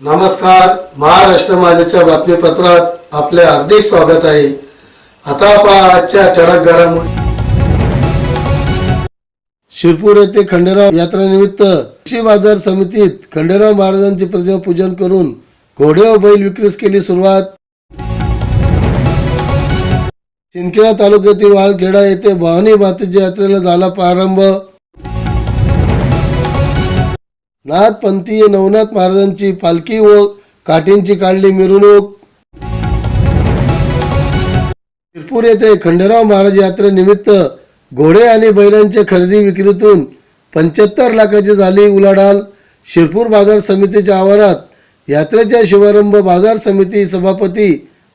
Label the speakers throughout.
Speaker 1: नमस्कार. महाराष्ट्र माझ्याच्या बातमीपत्रात आपले हार्दिक स्वागत आहे. आता पहा आजच्या ठळक घडामोडी. शिरपूर येथे खंडेराव यात्रेनिमित्त कृषी बाजार समितीत खंडेराव महाराजांचे प्रतिमा पूजन करून घोडे व बैल विक्रीस केली सुरुवात. शिंदखेडा तालुक्यातील वालखेडा येथे भवानी मातेच्या यात्रेला झाला प्रारंभ. नाथपंथीय नवनाथ महाराजांची पालखी व काठींची काढली मिरवणूक. शिरपूर येथे खंडेराव महाराज यात्रेनिमित्त घोडे आणि बैलांच्या खरेदी विक्रीतून पंच्याहत्तर लाखाची झाली उलाढाल. शिरपूर बाजार समितीच्या आवारात यात्रेचा शुभारंभ बाजार समिती सभापती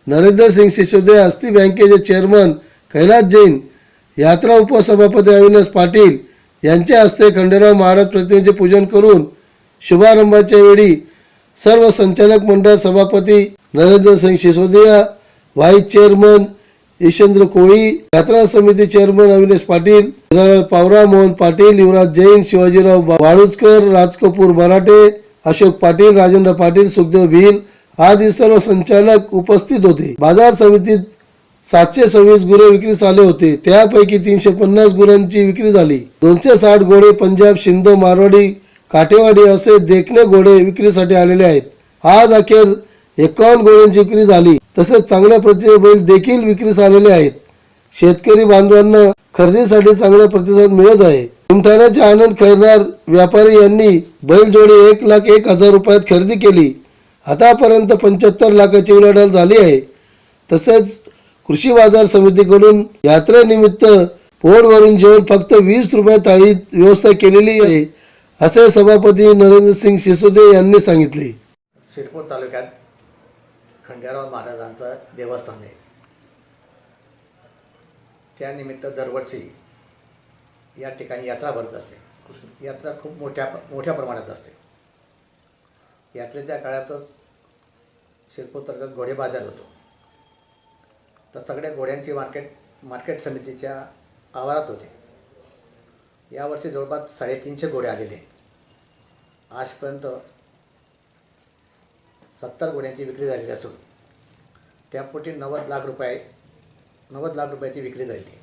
Speaker 1: नरेंद्र सिंग सिसोदिया अस्थी बँकेचे चेअरमन कैलास जैन यात्रा उपसभापती अविनाश पाटील यांच्या हस्ते खंडेराव महाराज प्रतिमेचे पूजन करून शुभारंभाच्या वेळी सर्व संचालक मंडळ सभापती नरेंद्र सिंग सिसोदिया व्हाईस चेअरमन यशेंद्र कोळी यात्रा समिती चेअरमन अविनाश पाटील पावरा मोहन पाटील युवराज जैन शिवाजीराव बा- वाळुजकर राजकपूर बराटे अशोक पाटील राजेंद्र पाटील सुखदेव भिल आदी सर्व संचालक उपस्थित होते. बाजार समितीत सातशे सव्वीस गुरे विक्रीस आले होते. त्यापैकी तीनशे पन्नास गुरांची विक्री झाली. दोनशे साठ घोडे पंजाब शिंदो मारवाडी काठेवाडी असे देखणे घोडे विक्रीसाठी आलेले आहेत. आज अखेर एकावन्न घोड्यांची विक्री झाली. तसेच चांगल्या प्रतीचे बैल देखील विक्रीस आलेले आहेत. शेतकरी बांधवांना खरेदीसाठी चांगला प्रतिसाद मिळत आहे. उमठाण्याचे आनंद खैरनार व्यापारी यांनी बैलजोडे एक लाख एक हजार रुपयात खरेदी केली. आतापर्यंत पंच्याहत्तर लाखाची उलाढाल झाली आहे. तसेच कृषी बाजार समितीकडून यात्रेनिमित्त पोटवरून जेवण फक्त वीस रुपये थाळीत व्यवस्था केलेली आहे. असे सभापती नरेंद्र सिंग सिसोदे यांनी सांगितले.
Speaker 2: शिरपूर तालुक्यात खंडेराव महाराजांचं देवस्थान आहे. त्यानिमित्त दरवर्षी या ठिकाणी यात्रा भरत असते. यात्रा खूप मोठ्या मोठ्या प्रमाणात असते. यात्रेच्या काळातच शिरपूर तालुक्यात घोडे बाजार होतो. तर सगळ्या घोड्यांची मार्केट मार्केट समितीच्या आवारात होते. यावर्षी जवळपास साडेतीनशे घोडे आलेले आहेत. आजपर्यंत सत्तर घोड्यांची विक्री झालेली असून त्यापोटी नव्वद लाख रुपये नव्वद लाख रुपयाची विक्री झाली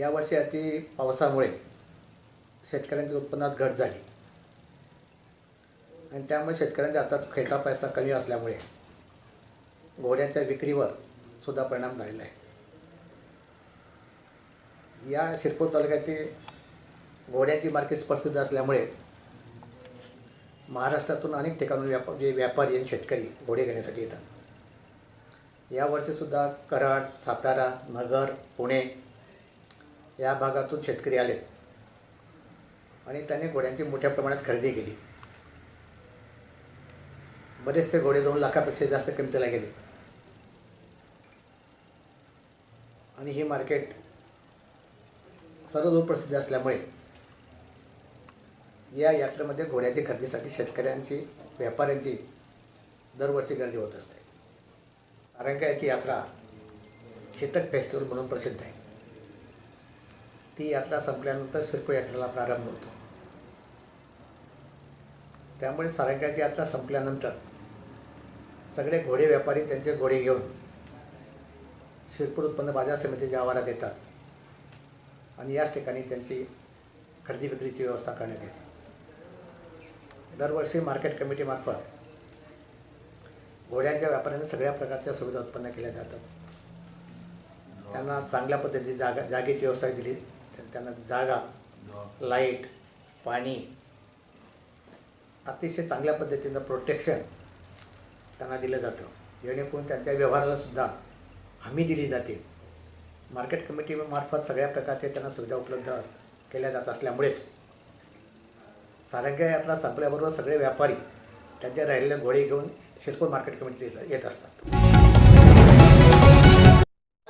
Speaker 2: यावर्षी अति पावसामुळे शेतकऱ्यांच्या उत्पन्नात घट झाली. आणि त्यामुळे शेतकऱ्यांच्या हातात खेळता पैसा कमी असल्यामुळे घोड्यांच्या विक्रीवर सुद्धा परिणाम झालेला आहे. या शिरपूर तालुक्यातील घोड्याची मार्केट प्रसिद्ध असल्यामुळे महाराष्ट्रातून अनेक ठिकाणून व्यापा जे व्यापारी आणि शेतकरी घोडे घेण्यासाठी येतात. यावर्षीसुद्धा कराड सातारा नगर पुणे या भागातून शेतकरी आलेत. आणि त्यांनी घोड्यांची मोठ्या प्रमाणात खरेदी केली. बरेचसे घोडे दोन लाखापेक्षा जास्त किमतीला गेले. आणि ही मार्केट सर्वदूर प्रसिद्ध असल्यामुळे या यात्रेमध्ये घोड्याची खरेदीसाठी शेतकऱ्यांची व्यापाऱ्यांची दरवर्षी गर्दी होत असते. रंकाळ्याची यात्रा चेतक फेस्टिवल म्हणून प्रसिद्ध आहे. ती यात्रा संपल्यानंतर शिरपूर यात्रेला प्रारंभ होतो. त्यामुळे सारंगाची यात्रा संपल्यानंतर सगळे घोडे व्यापारी त्यांचे घोडे घेऊन शिरपूर उत्पन्न बाजार समितीच्या आवारात येतात. आणि याच ठिकाणी त्यांची खरेदी विक्रीची व्यवस्था करण्यात येते. दरवर्षी मार्केट कमिटीमार्फत घोड्यांच्या व्यापाऱ्यांना सगळ्या प्रकारच्या सुविधा उत्पन्न केल्या जातात. त्यांना चांगल्या पद्धतीची जागा जागेची व्यवस्था दिली. त्यांना जागा लाइट पाणी अतिशय चांगल्या पद्धतीनं प्रोटेक्शन त्यांना दिलं जातं. जेणेकरून त्यांच्या व्यवहाराला सुद्धा हमी दिली जाते. मार्केट कमिटीमार्फत सगळ्या प्रकारचे त्यांना सुविधा उपलब्ध अस केल्या जात असल्यामुळेच सारंग्या यात्रा संपल्याबरोबर सगळे व्यापारी त्यांच्या राहिलेले घोडे घेऊन शिरपूर मार्केट कमिटीत येत असतात.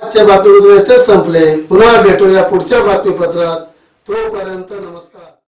Speaker 1: आजच्या बातमीपत्र येथेच संपले. पुन्हा भेटूया पुढच्या बातमीपत्रात. तोपर्यंत नमस्कार.